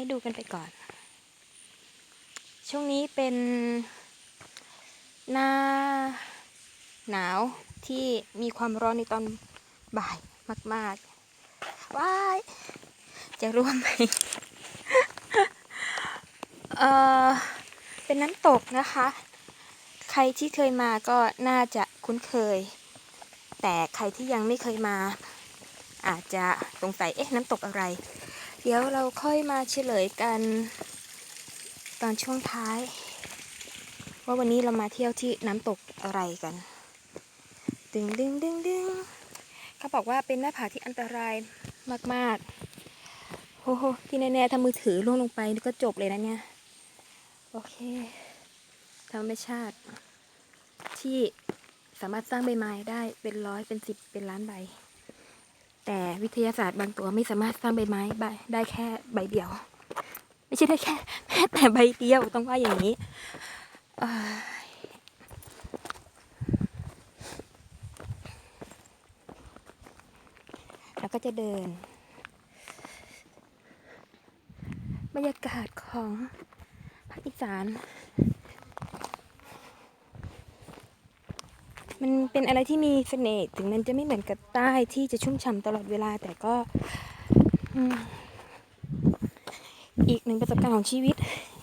ให้ดูกันไปก่อน ช่วงนี้เป็นหน้าหนาวที่มีความร้อนในตอนบ่ายมากๆ ว้าย จะร่วมไหม เออเป็นน้ำตกนะคะ ใครที่เคยมาก็น่าจะคุ้นเคย แต่ใครที่ยังไม่เคยมา อาจจะสงสัย เอ๊ะ น้ำตกอะไร เดี๋ยวเราค่อยมาเฉลยกันตอนช่วงท้าย ว่าวันนี้เรามาเที่ยวที่น้ำตกอะไรกัน ดึงดึงดึงดึงเขาบอกว่าเป็นหน้าผาที่อันตรายมากๆโอ้โหที่แน่ๆถ้ามือถือล่วงลงไปนี่ก็จบเลยนะเนี่ย โอเคธรรมชาติ ที่สามารถสร้างใบไม้ได้เป็นร้อยเป็นสิบเป็นล้านใบ แต่วิทยาศาสตร์บางตัวไม่สามารถสร้างใบไม้ใบได้แค่ใบเดียว ไม่ใช่ได้แค่แค่แต่ใบเดียวต้องว่าอย่างนี้แล้วก็จะเดิน บรรยากาศของภาคอีสาน มันเป็นอะไรที่มีเสน่ห์ถึงมันจะไม่เหมือนกับใต้ที่จะชุ่มฉ่ำตลอดเวลา แต่ก็อีกหนึ่งประสบการณ์ของชีวิต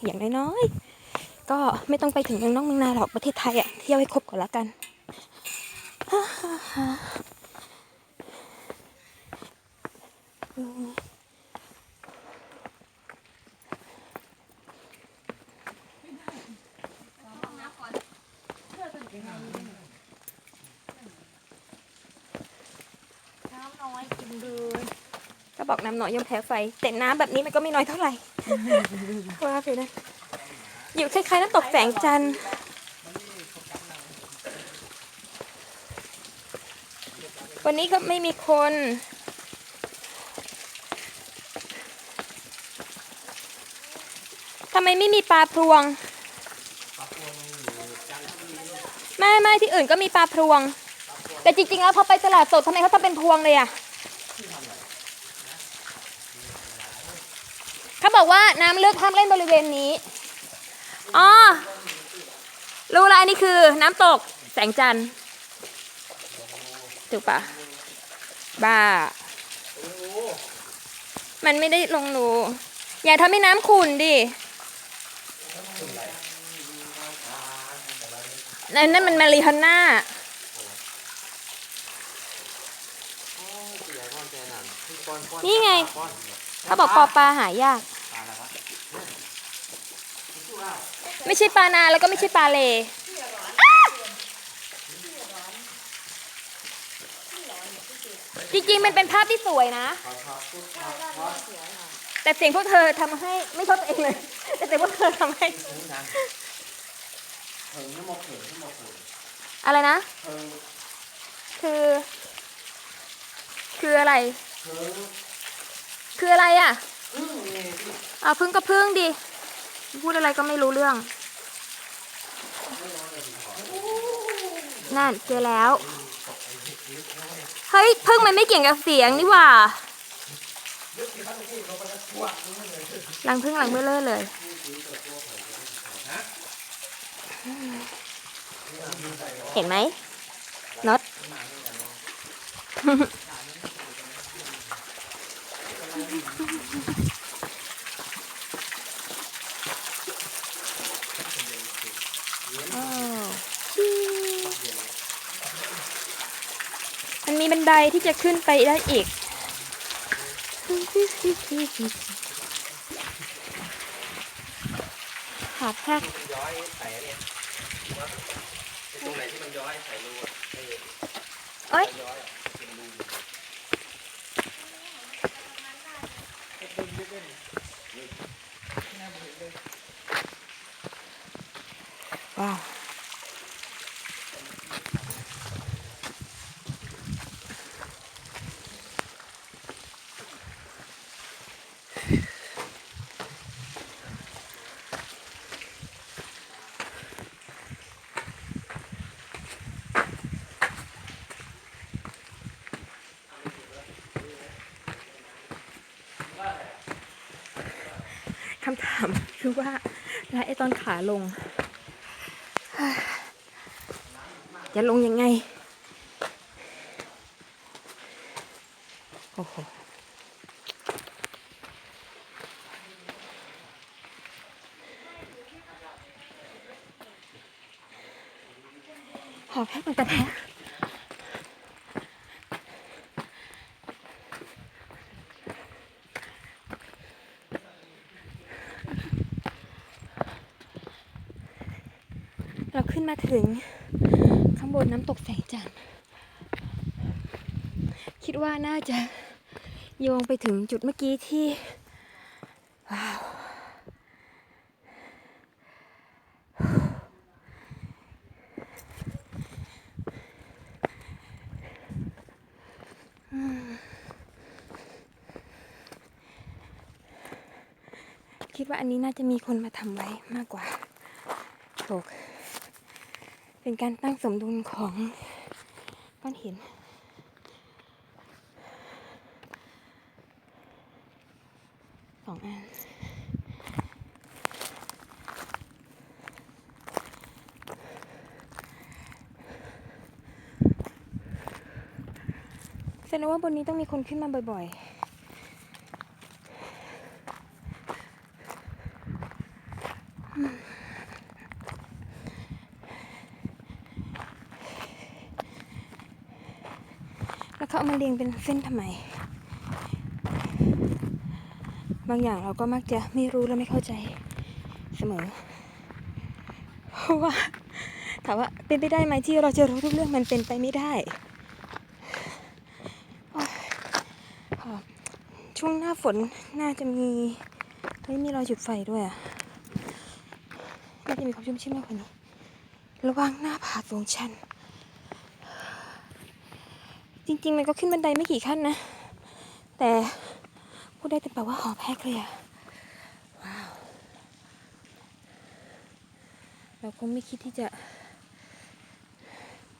อย่างน้อยๆก็ไม่ต้องไปถึงเมืองนอกเมืองนาหรอกประเทศไทยอะเที่ยวให้ครบก่อนละกัน กินเลยก็บอกน้ำน้อยย่อมแพ้ไฟ แต่น้ำแบบนี้มันก็ไม่น้อยเท่าไหร่ว่าไปนะอยู่คล้ายๆน้ำตกแสงจันทร์วันนี้ก็ไม่มีคน ทำไมไม่มีปลาพรวง ไม่ไม่ที่อื่นก็มีปลาพรวง แต่จริงๆแล้วพอไปตลาดสดทำไมเขาทำเป็นพวงเลยอะ เขา บอกว่าน้ำลึกห้ามเล่นบริเวณนี้อ๋อรู้ล้วอันนี้คือน้ำตกแสงจันทร์ถูกปะบ้า มันไม่ได้ลงรูอย่าทำให้น้ำขุ่นดินั่นนั่นมันมาริฮอนน่านี่ไง เขาบอกปอปลาหายาก ไม่ใช่ปลานาแล้วก็ไม่ใช่ปลาเลอ้าจริงๆมันเป็นภาพที่สวยนะ แต่เสียงพวกเธอทำให้ไม่ชอบตัวเองเลย แต่เสียงพวกเธอทำให้เพิงน้ำมันเพิงน้ำมันเพิงอะไรนะเพิงคือ คืออะไรเพิงคืออะไรอะพึ่งนี่ที่เอาพึ่งก็พึ่งดิ พูดอะไรก็ไม่รู้เรื่อง นั่นเจอแล้ว เฮ้ยพึ่งมันไม่เกี่ยงกับเสียงนี่หว่า หลังพึ่งหลังเมื่อเลอเลยเห็นไหมน็อต อ้าวมันมี บันไดที่จะขึ้นไปได้อีก หาพ็กย้อยใส่เนี่ยตรงไหนที่มันย้อยใส่รูอะเอ้ยว้าว คือว่าแล้วไอตอนขาลง จะลงยังไง โอ้โหหอบแพ้มือนกันแพ้ เราขึ้นมาถึงข้างบนน้ำตกแสงจันทร์คิดว่าน่าจะโยงไปถึงจุดเมื่อกี้ที่ ว้าว คิดว่าอันนี้น่าจะมีคนมาทำไว้มากกว่าโถก เป็นการตั้งสมดุลของก้อนหิน สองอันแสดงว่าบนนี้ต้องมีคนขึ้นมาบ่อยๆ เขาเอามาเรียงเป็นเส้นทำไม บางอย่างเราก็มักจะไม่รู้และไม่เข้าใจเสมอ เพราะว่าถามว่าเป็นไปได้ไหมที่เราจะรู้ทุกเรื่องมันเป็นไปไม่ได้ช่วงหน้าฝนน่าจะมีเฮ้ยมีรอยจุดไฟด้วยอะน่าจะมีความชุ่มชื่นมากกว่านี้ ระวังหน้าผาสูงชัน จริง ๆ มันก็ขึ้นบันไดไม่กี่ขั้นนะ แต่พูดได้แต่ปากว่าหอบแพกเลยอะว้าว เราคงไม่คิดที่จะ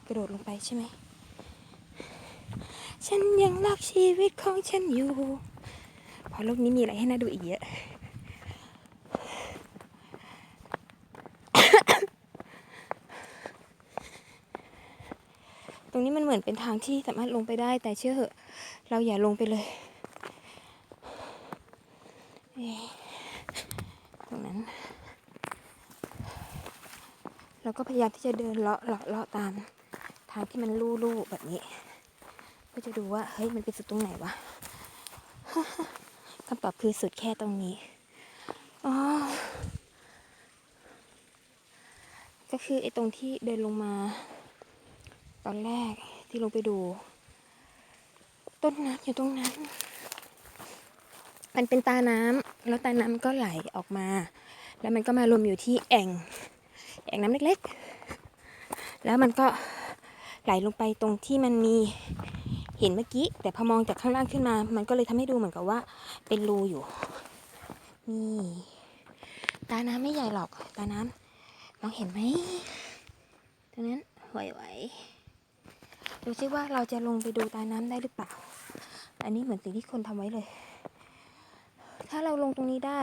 กระโดดลงไปใช่ไหม ฉันยังรักชีวิตของฉันอยู่พราะโลกนี้มีอะไรให้น่าดูอีกเยอะ ต รงนี้มันเหมือนเป็นทางที่สามารถลงไปได้แต่เชื่อเหอะ เราอย่าลงไปเลย ตรงนั้น เราก็พยายามที่จะเดินเลาะเลาะเลาะตาม ทางที่มันลู่ๆแบบนี้เพื่อจะดูว่าเฮ้ยมันเป็นสุดตรงไหนวะคำตอบคือสุดแค่ตรงนี้อ๋อก็คือไอ้ตรงที่เดินลงมา ตอนแรกที่ลงไปดู ต้นน้ำอยู่ตรงนั้น มันเป็นตาน้ำแล้วตาน้ำก็ไหลออกมา แล้วมันก็มารวมอยู่ที่แอ่งแอ่งน้ำเล็กๆ แล้วมันก็ไหลลงไปตรงที่มันมีเห็นเมื่อกี้ แต่พอมองจากข้างล่างขึ้นมา มันก็เลยทำให้ดูเหมือนกับว่า เป็นรูอยู่นี่ตาน้ำไม่ใหญ่หรอกตาน้ำมองเห็นไหมตรงนั้นไหวๆ ดูซิว่าเราจะลงไปดูตาน้ำได้หรือเปล่า อันนี้เหมือนสิ่งที่คนทำไว้เลย ถ้าเราลงตรงนี้ได้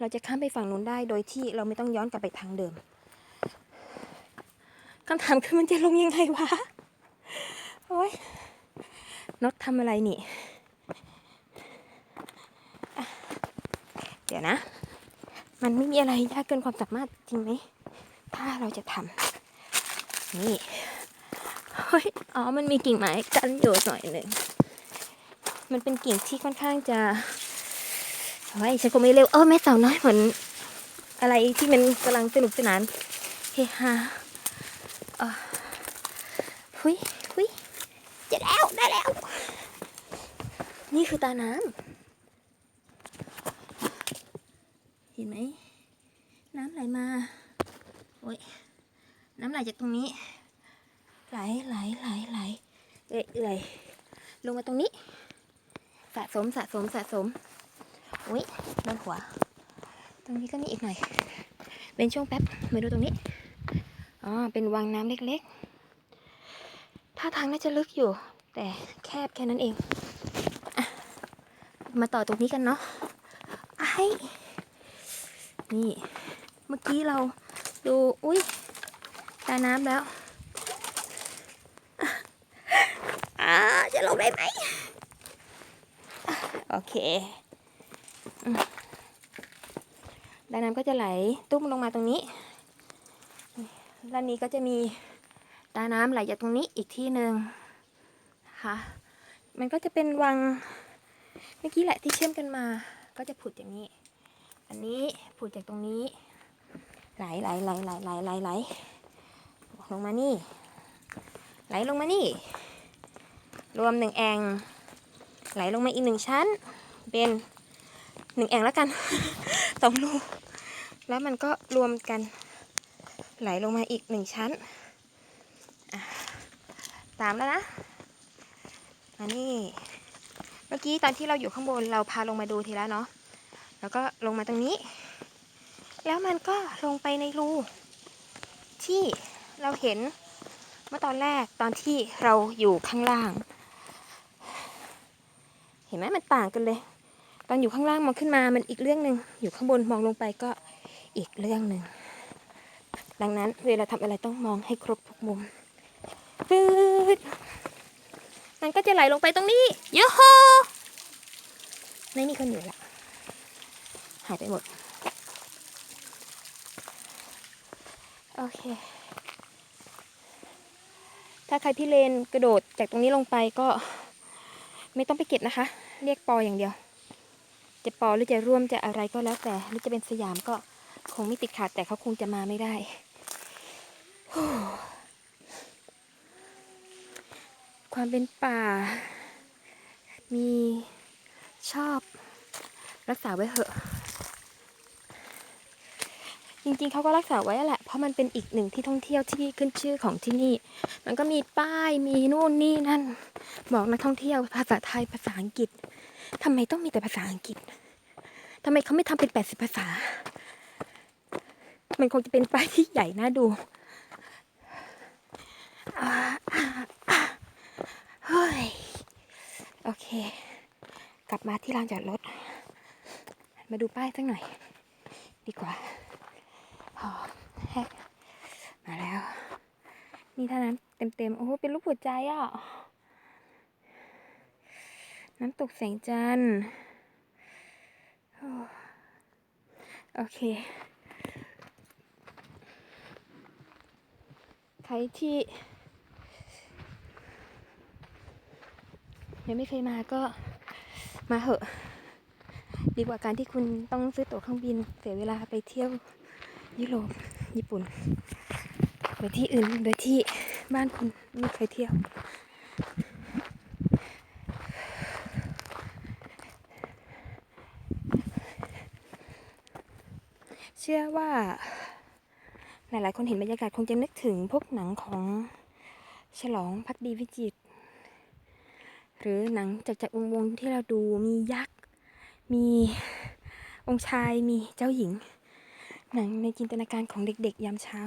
เราจะข้ามไปฝั่งนู้นได้โดยที่เราไม่ต้องย้อนกลับไปทางเดิมคำถามคือมันจะลงยังไงวะ โอ๊ยนดทำอะไรนี่ เดี๋ยวนะ มันไม่มีอะไรยากเกินความสามารถจริงไหม ถ้าเราจะทำนี่ เฮ้ย อ๋อ มันมีกิ่งไม้กันอยู่หน่อยหนึ่ง มันเป็นกิ่งที่ค่อนข้างจะเฮ้ยฉันคงไม่เร็ว เออแม่สาวน้อยเหมือน อะไรที่มันกำลังสนุกสนานเฮฮาเออหุยหุยเจะแล้วได้แล้ว นี่คือตาน้ำเห็นไหม น้ำไหลมา โอ้ย น้ำไหลจากตรงนี้ ไหลไหลไหลไหลเอื่อยเอื่อยลงมาตรงนี้ สะสมสะสมสะสมอุ้ยโดนหัว ตรงนี้ก็มีอีกหน่อย เป็นช่วงแป๊บมาดูตรงนี้อ๋อเป็นวังน้ำเล็กๆท่าทางน่าจะลึกอยู่ แต่แคบแค่นั้นเองอมาต่อตรงนี้กันเนาะไอ้นี่ เมื่อกี้เราดู อุ้ยตาน้ำแล้ว อ่าจะ ลงได้ไหมโอเคอืมตาน้ำก็จะไหลตุ้มลงมาตรงนี้ ด้านนี้ก็จะมีตาน้ำไหลจากตรงนี้อีกที่หนึ่งนะคะ มันก็จะเป็นวังเมื่อกี้แหละที่เชื่อมกันมา ก็จะผุดอย่างนี้ อันนี้ผุดจากตรงนี้ ไหลไหลไหลไหลไหลไหลไหลลงมานี่ ไหลลงมานี่ รวมหนึ่งแองไหลลงมาอีกหนึ่งชั้น เป็นหนึ่งแองแล้วกันสองรูแล้วมันก็รวมกันไหลลงมาอีกหนึ่งชั้นตามแล้วนะมานี่เมื่อกี้ตอนที่เราอยู่ข้างบนเราพาลงมาดูทีแล้วเนาะแล้วก็ลงมาตรงนี้ แล้วมันก็ลงไปในรูที่เราเห็นเมื่อตอนแรกตอนที่เราอยู่ข้างล่าง ห็นไหมมันต่างกันเลย ตอนอยู่ข้างล่างมองขึ้นมามันอีกเรื่องหนึ่งอยู่ข้างบนมองลงไปก็อีกเรื่องหนึ่งดังนั้นเวลาทำอะไรต้องมองให้ครบทุกมุมปืดมันก็จะไหลลงไปตรงนี้โยโฮไม่มีคนอยู่ละหายไปหมด โอเค ถ้าใครพี่เลนกระโดดจากตรงนี้ลงไปก็ไม่ต้องไปเก็บนะคะ เรียกปออย่างเดียว จะปอหรือจะร่วมจะอะไรก็แล้วแต่หรือจะเป็นสยามก็คงไม่ติดขาดแต่เขาคงจะมาไม่ได้ความเป็นป่า มีชอบรักษาไว้เหอะ จริงๆเขาก็รักษาไว้แหละ เพราะมันเป็นอีกหนึ่งที่ท่องเที่ยวที่ขึ้นชื่อของที่นี่ มันก็มีป้ายมีนู่นนี่นั่น บอกนักท่องเที่ยวภาษาไทยภาษาอังกฤษทำไมต้องมีแต่ภาษาอังกฤษทำไมเขาไม่ทำเป็นแปดสิบภาษา มันคงจะเป็นป้ายที่ใหญ่น่าดูเฮ้ยโอเค กลับมาที่ลานจอดรถ มาดูป้ายสักหน่อย ดีกว่า มาแล้ว นี่ถ้าน้ำเต็มๆ โอ้โห เป็นรูปหัวใจอะ น้ำตกแสงจันทร์โอ้โอเค ใครที่ยังไม่เคยมาก็มาเหอะ ดีกว่าการที่คุณต้องซื้อตั๋วเครื่องบิน เสียเวลาไปเที่ยว ยุโรปญี่ปุ่น ไปที่อื่นโดยที่บ้านคุณไม่เคยเที่ยว เชื่อว่า หลายๆ คนเห็นบรรยากาศคงจะนึกถึงพวกหนังของฉลองพักดีวิจิตรหรือหนังจากจากวงศ์วงที่เราดูมียักษ์ มีองค์ชายมีเจ้าหญิง หนังในจินตนาการของเด็กๆ ยามเช้า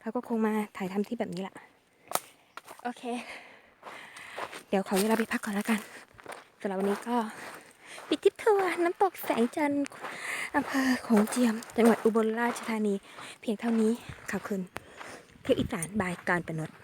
เขาก็คงมาถ่ายทำที่แบบนี้แหละโอเค เดี๋ยวขอเวลาไปพักก่อนแล้วกันสำหรับวันนี้ก็ปิดทริปทัวร์น้ำตกแสงจันทร์อำเภอโขงเจียม จังหวัดอุบลราชธานี เพียงเท่านี้ขอบคุณเที่ยวอีสานบายการประนด